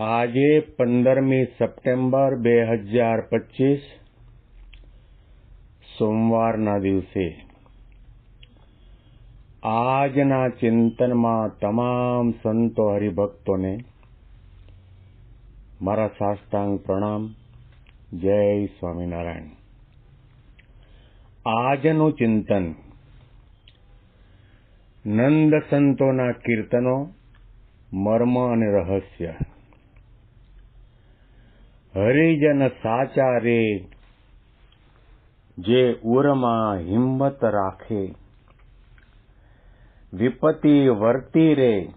આજે પંદરમી સપ્ટેમ્બર બે હજાર પચીસ, સોમવારના દિવસે. આજના ચિંતનમાં તમામ સંતો હરિભક્તોને મારા સાષ્ટાંગ પ્રણામ. જય સ્વામિનારાયણ. આજનું ચિંતન નંદ સંતોના કીર્તનો, મર્મ અને રહસ્ય. હરિજન સાચા રે જે ઉરમાં હિંમત રાખે. વિપતિ વર્તી રે,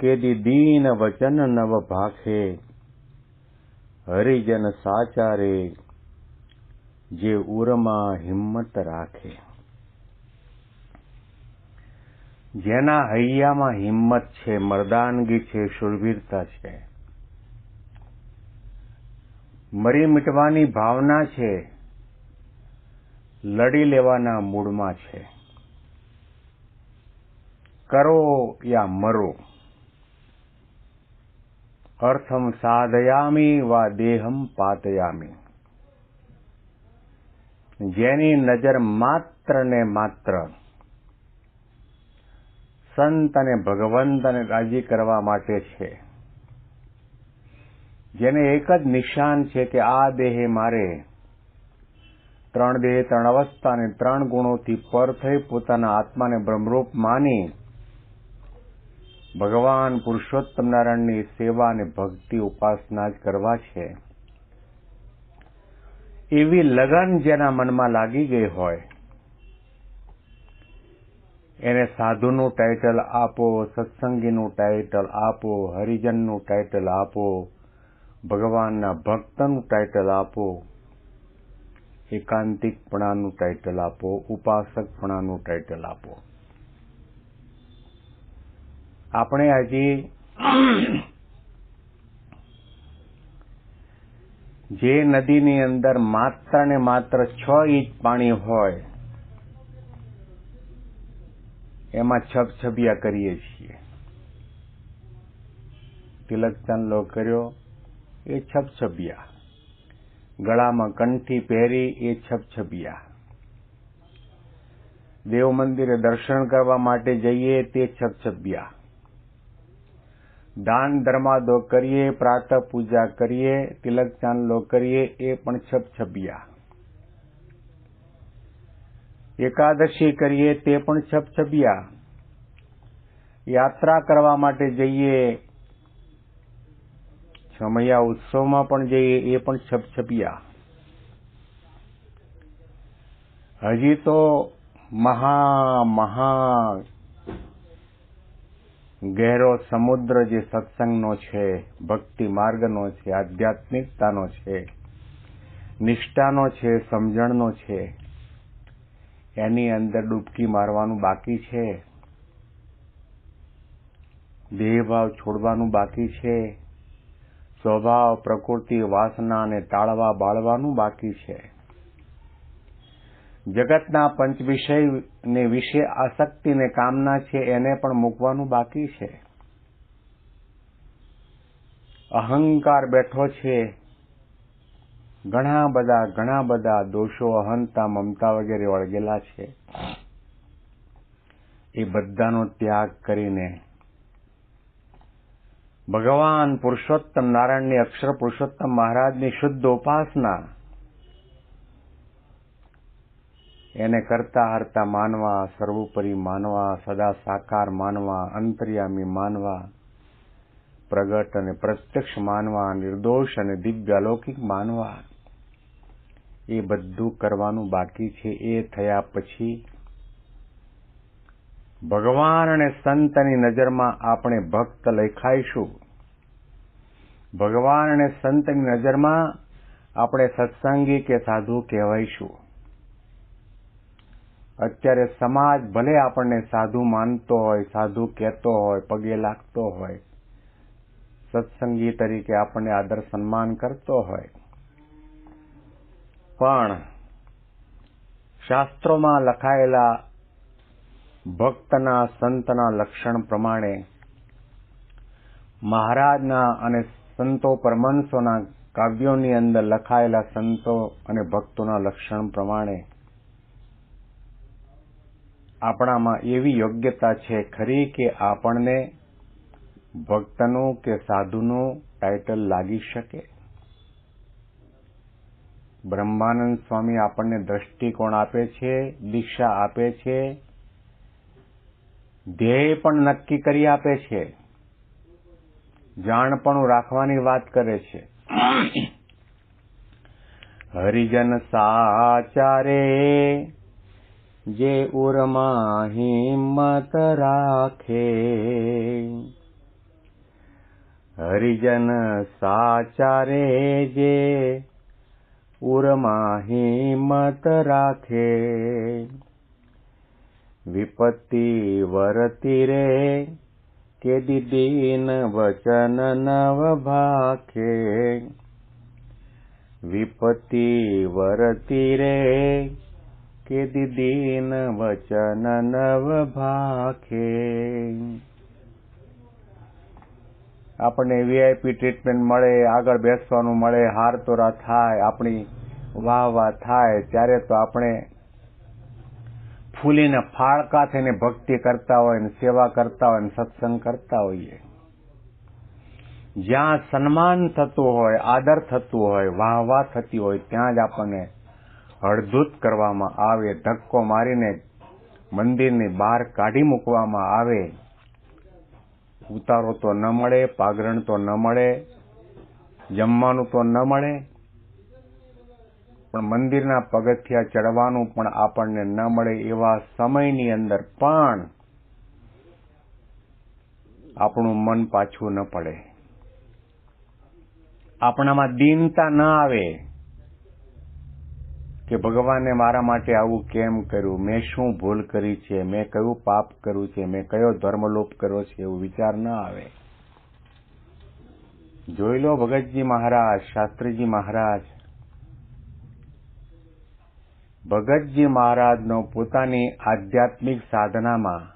કેદી દીન વચન નવ ભાખે. હરિજન સાચા રે જે ઉરમાં હિંમત રાખે. જેના હૈયામાં હિંમત છે, મર્દાનગી છે શુરવીરતા છે. મરી મીટવાની ભાવના છે, લડી લેવાના મૂડમાં છે. કરો યા મરો. અર્થમ સાધયામી વા દેહમ પાતયામી. જેની નજર માત્ર ને માત્ર સંત અને ભગવંતને રાજી કરવા માટે છે. જેને એક જ નિશાન છે કે આ દેહે મારે. ત્રણ દેહ ત્રણ અવસ્થા અને ત્રણ ગુણોથી પર થઈ પોતાના આત્માને બ્રહ્મરૂપ માની. ભગવાન પુરુષોત્તમ નારાયણની સેવા અને ભક્તિ ઉપાસના જ કરવા છે. એવી લગન જેના મનમાં લાગી ગઈ હોય. એને સાધુનું ટાઇટલ આપો, સત્સંગીનું ટાઇટલ આપો, હરિજનનું ટાઇટલ આપો ભગવાનના ભક્તનું ટાઇટલ આપો, એકાંતિકપણાનું ટાઇટલ આપો, ઉપાસકપણાનું ટાઇટલ આપો. આપણે હજી જે નદીની અંદર માત્ર ને માત્ર છ ઇંચ પાણી હોય, એમાં છબછબિયા કરીએ છીએ. તિલક ચાંદલો કર્યો એ છબછબિયા ગળામાં કંઠી પહેરી એ છબછબિયા દેવ મંદિરે દર્શન કરવા માટે જઈએ તે છબછબિયા દાન ધર્માદો કરીએ, પ્રાતઃ પૂજા કરીએ, તિલક ચાંદલો કરીએ, એ પણ છબછબિયા એકાદશી કરીએ તે પણ છબછબિયા યાત્રા કરવા માટે જઈએ છમૈયા ઉત્સવમાં પણ જઈએ એ પણ છપછપિયા. હજી તો મહા મહા ગહેરો સમુદ્ર જે સત્સંગનો છે, ભક્તિ માર્ગનો છે, આધ્યાત્મિકતાનો છે, નિષ્ઠાનો છે, સમજણનો છે, એની અંદર ડૂબકી મારવાનું બાકી છે, દેહભાવ છોડવાનું બાકી છે સ્વભાવ, પ્રકૃતિ વાસનાને ટાળવા બાળવાનું બાકી છે. જગતના પંચ વિષયને વિશે આસક્તિને કામના છે એને પણ મૂકવાનું બાકી છે. અહંકાર બેઠો છે. ઘણા બધા ઘણા બધા દોષો, અહંતા, મમતા વગેરે વળગેલા છે. એ બધાનો ત્યાગ કરીને ભગવાન પુરુષોત્તમ નારાયણની અક્ષર પુરુષોત્તમ મહારાજની શુદ્ધ ઉપાસના એને કરતા હરતા માનવા, સર્વોપરી માનવા, સદા સાકાર માનવા, અંતર્યામી માનવા, પ્રગટ અને પ્રત્યક્ષ માનવા, નિર્દોષ અને દિવ્ય અલૌકિક માનવા, એ બધું કરવાનું બાકી છે. એ થયા પછી ભગવાન અને સંતની નજરમાં આપણે ભક્ત લખાઈશું. ભગવાન અને સંતની નજરમાં આપણે સત્સંગી કે સાધુ કહેવાઈશું. અત્યારે સમાજ ભલે આપણને સાધુ માનતો હોય, સાધુ કહેતો હોય, પગે લાગતો હોય, સત્સંગી તરીકે આપણને આદર સન્માન કરતો હોય. પણ શાસ્ત્રોમાં લખાયેલા ભક્તના સંતના લક્ષણ પ્રમાણે મહારાજના અને સંતો પરમંશોના કાવ્યોની અંદર લખાયેલા સંતો અને ભક્તોના લક્ષણ પ્રમાણે આપણામાં એવી યોગ્યતા છે ખરી કે આપણને ભક્તનું કે સાધુનું ટાઇટલ લાગી શકે? બ્રહ્માનંદ સ્વામી આપણને દ્રષ્ટિકોણ આપે છે, દીક્ષા આપે છે ધ્યેય પણ નક્કી કરી આપે છે. જાણપણું રાખવાની વાત કરે છે. હરિજન સાચારે જે ઉરમાં હિંમત રાખે. હરિજન સાચારે જે ઉરમાં હિંમત રાખે. વિપત્તિ વરતી રે કે દીદીન વચન નવ ભાખે વિપત્તિ વરતી રે કે દીદીન વચન નવ ભાખે આપણને વીઆઈપી ટ્રીટમેન્ટ મળે, આગળ બેસવાનું મળે હાર તોરા થાય, આપણી વાહ વાહ થાય, ત્યારે તો આપણે ફૂલીને ફાળકા થઈને ભક્તિ કરતા હોય ને સેવા કરતા હોય ને સત્સંગ કરતા હોઈએ. જ્યાં સન્માન થતું હોય, આદર થતું હોય વાહ વાહ થતી હોય, ત્યાં જ આપણને હળધૂત કરવામાં આવે, ધક્કો મારીને મંદિરની બહાર કાઢી મૂકવામાં આવે. ઉતારો તો ન મળે પાગરણ તો ન મળે, જમવાનું તો ન મળે પણ મંદિરના પગથિયા ચડવાનું પણ આપણને ન મળે એવા સમયની અંદર પણ આપણું મન પાછું ન પડે. આપણામાં દીનતા ન આવે કે ભગવાને મારા માટે આવું કેમ કર્યું? મેં શું ભૂલ કરી છે? મેં કયું પાપ કર્યું છે? મેં કયો ધર્મલોપ કર્યો છે? એવું વિચાર ન આવે. જોઈ લો ભગતજી મહારાજ, શાસ્ત્રીજી મહારાજ ભગતજી મહારાજનો પોતાની આધ્યાત્મિક સાધનામાં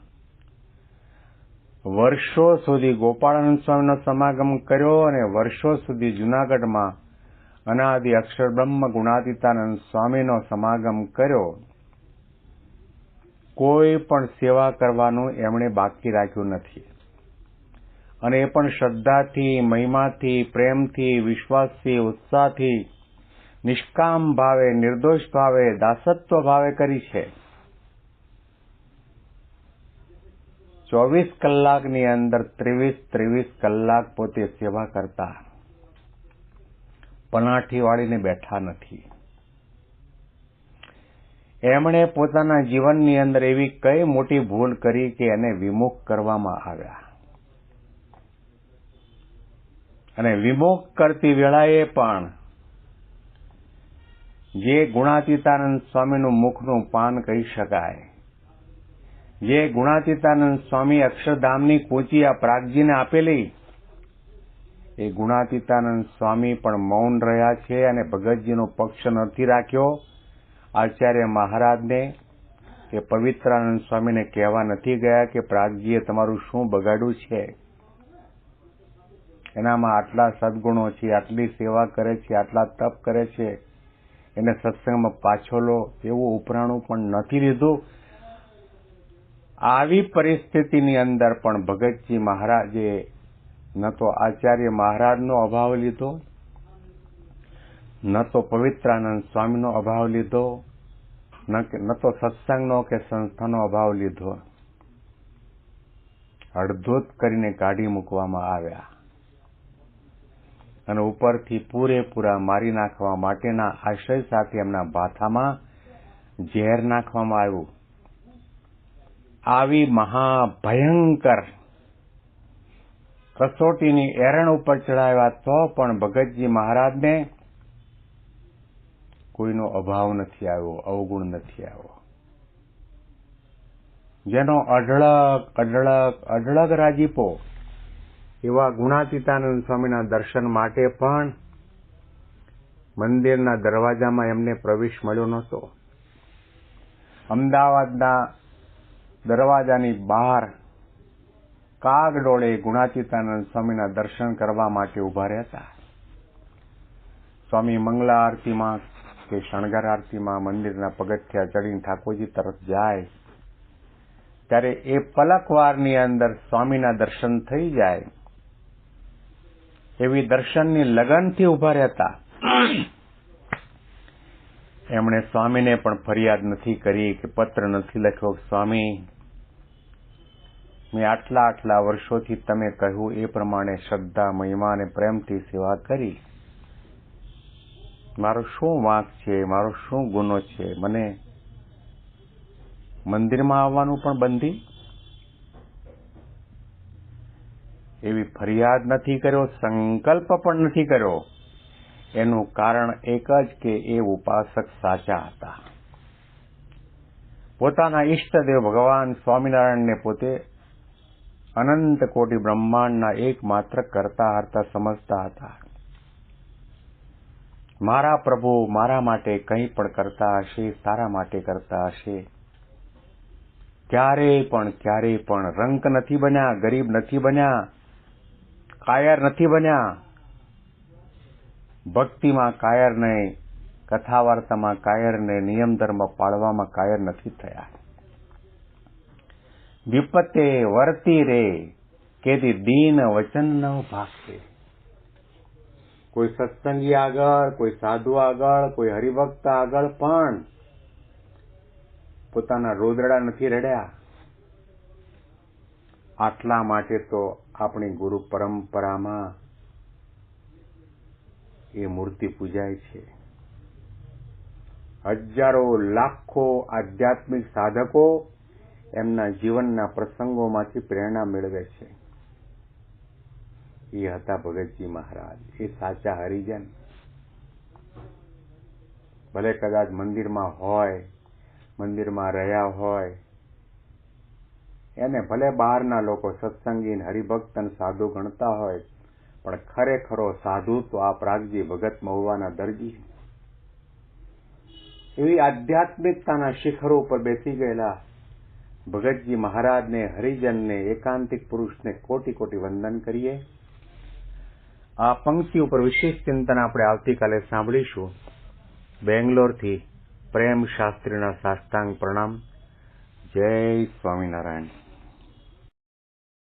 વર્ષો સુધી ગોપાળાનંદ સ્વામીનો સમાગમ કર્યો અને વર્ષો સુધી જુનાગઢમાં અનાદિ અક્ષર બ્રહ્મ ગુણાતીતાનંદ સ્વામીનો સમાગમ કર્યો. કોઈ પણ સેવા કરવાનું એમણે બાકી રાખ્યું નથી. અને એ પણ શ્રદ્ધાથી, મહિમાથી, પ્રેમથી, વિશ્વાસથી, ઉત્સાહથી નિષ્કામ ભાવે, નિર્દોષ ભાવે, દાસત્વ ભાવે કરી છે. ચોવીસ કલાકની અંદર ત્રેવીસ ત્રેવીસ કલાક પોતે સેવા કરતા. પનાઠી વાળીને બેઠા નથી. એમણે પોતાના જીવનની અંદર એવી કઈ મોટી ભૂલ કરી કે એને વિમુખ કરવામાં આવ્યા. અને વિમુખ કરતી વેળાએ પણ જે ગુણાતીતાનંદ સ્વામીનું મુખનું પાન કહી શકાય. જે ગુણાતીતાનંદ સ્વામી અક્ષરધામની કોચી આ પ્રાગજીને આપેલી, એ ગુણાતીતાનંદ સ્વામી પણ મૌન રહ્યા છે અને ભગતજીનો પક્ષ નથી રાખ્યો. આચાર્ય મહારાજને કે પવિત્રાનંદ સ્વામીને કહેવા નથી ગયા કે પ્રાગજીએ તમારું શું બગાડ્યું છે? એનામાં આટલા સદગુણો છે, આટલી સેવા કરે છે, આટલા તપ કરે છે. એને સત્સંગમાં પાછો લો, એવું ઉપરાણું પણ નથી લીધું. આવી પરિસ્થિતિની અંદર પણ ભગતજી મહારાજે ન તો આચાર્ય મહારાજનો અભાવ લીધો, ન તો પવિત્રાનંદ સ્વામીનો અભાવ લીધો, ન તો સત્સંગનો કે સંસ્થાનો અભાવ લીધો. અડધોત કરીને કાઢી મૂકવામાં આવ્યા. અને ઉપરથી પૂરેપૂરા મારી નાખવા માટેના આશય સાથે એમના ભાથામાં ઝેર નાખવામાં આવ્યું. આવી મહાભયંકર કસોટીની એરણ ઉપર ચડાવ્યા તો પણ ભગતજી મહારાજને કોઈનો અભાવ નથી આવ્યો, અવગુણ નથી આવ્યો. જેનો અઢળક અઢળક અઢળક રાજીપો એવા ગુણાતીતાનંદ સ્વામીના દર્શન માટે પણ મંદિરના દરવાજામાં એમને પ્રવેશ મળ્યો નહોતો. અમદાવાદના દરવાજાની બહાર કાગડોળે ગુણાતીતાનંદ સ્વામીના દર્શન કરવા માટે ઊભા રહેતા સ્વામી મંગલા આરતીમાં કે શણગાર આરતીમાં મંદિરના પગથિયા ચડીને ઠાકોરજી તરફ જાય, ત્યારે એ પલકવારની અંદર સ્વામીના દર્શન થઈ જાય. એવી દર્શનની લગનથી ઊભા રહેતા. એમણે સ્વામીને પણ ફરિયાદ નથી કરી કે પત્ર નથી લખ્યો સ્વામી, મેં આટલા આટલા વર્ષોથી તમે કહ્યું એ પ્રમાણે શ્રદ્ધા, મહિમા અને પ્રેમથી સેવા કરી. મારો શું વાંક છે? મારો શું ગુનો છે? મને મંદિરમાં આવવાનું પણ બંધી એવી ફરિયાદ નથી કર્યો, સંકલ્પ પણ નથી કર્યો. એનું કારણ એક જ કે એ ઉપાસક સાચા હતા. પોતાના ઈષ્ટદેવ ભગવાન સ્વામિનારાયણને પોતે અનંત કોટી બ્રહ્માંડના એકમાત્ર કરતા હરતા સમજતા હતા. મારા પ્રભુ, મારા માટે કંઈ પણ કરતા હશે સારા માટે કરતા હશે. ક્યારેય પણ ક્યારેય પણ રંક નથી બન્યા, ગરીબ નથી બન્યા. કાયર નથી બન્યા. ભક્તિમાં કાયર નહીં કથા વાર્તામાં કાયર ને નિયમ ધર્મ પાળવામાં કાયર નથી થયા. વિપતે વર્તી રે, કેદી દીન વચન ન ભાગશે કોઈ સત્સંગી આગળ, કોઈ સાધુ આગળ, કોઈ હરિભક્ત આગળ પણ પોતાના રોદડા નથી રડ્યા. આટલા માટે તો આપણી ગુરુ પરંપરામાં એ મૂર્તિ પૂજાય છે. હજારો, લાખો આધ્યાત્મિક સાધકો એમના જીવનના પ્રસંગોમાંથી પ્રેરણા મેળવે છે. એ હતા ભગતજી મહારાજ. એ સાચા હરિજન. ભલે કદાચ મંદિરમાં હોય, મંદિરમાં રહ્યા હોય એને ભલે બહારના લોકો સત્સંગી હરિભક્ત સાધુ ગણતા હોય, પણ ખરેખરો સાધુ તો આ પ્રાગજી ભગત મહુવાના દરજી. એવી આધ્યાત્મિકતાના શિખરો ઉપર બેસી ગયેલા ભગતજી મહારાજને, હરિજનને, એકાંતિક પુરુષને કોટી કોટી વંદન કરીએ. આ પંક્તિ ઉપર વિશેષ ચિંતન આપણે આવતીકાલે સાંભળીશું. બેંગ્લોરથી પ્રેમ શાસ્ત્રીના સાષ્ટાંગ પ્રણામ. જય સ્વામિનારાયણ.